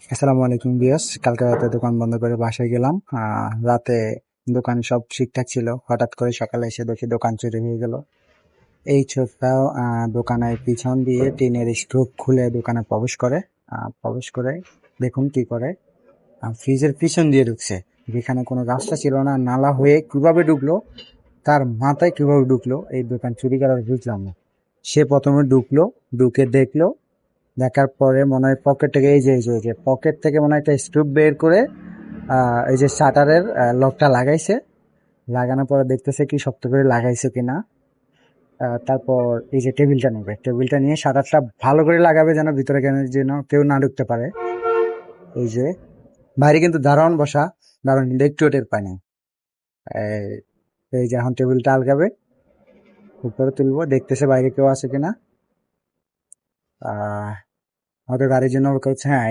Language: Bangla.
আসসালামু আলাইকুম বিয়াস কালকে রাতে দোকান বন্ধ করে বাসায় গেলাম। রাতে দোকান সব ঠিকঠাক ছিল। হঠাৎ করে সকালে এসে দেখি দোকান চুরি হয়ে গেল। এই আহ, দোকানের পিছন দিয়ে টিনের স্ক্রুপ খুলে দোকানে প্রবেশ করে। প্রবেশ করে দেখুন কি করে। ফ্রিজের পিছন দিয়ে ঢুকছে। যেখানে কোনো রাস্তা ছিল না নালা হয়ে কীভাবে ঢুকলো তার মাথায় কীভাবে ঢুকলো এই দোকান চুরি করার বুঝলাম না। সে প্রথমে ঢুকলো ঢুকে দেখল দেখার পরে মনে হয় পকেট থেকে, এই যে এই যে পকেট থেকে মনে হয় একটা স্ক্রুপ বের করে এই যে শাটারের লকটা লাগাইছে। লাগানোর পরে দেখতেছে কি শক্ত করে লাগাইছে কি না তারপর এই যে টেবিলটা নেবে। টেবিলটা নিয়ে শাটারটা ভালো করে লাগাবে যেন ভিতরে কেন যেন কেউ না ঢুকতে পারে। এই যে, বাইরে কিন্তু দারুণ বসা। দারুণ একটু টের পায় না এই- এই যে এখন টেবিলটা আলগাবে। উপরে তুলবো, দেখতেছে বাইরে কেউ আছে কিনা। আমাদের গাড়ির জন্য করছে হ্যাঁ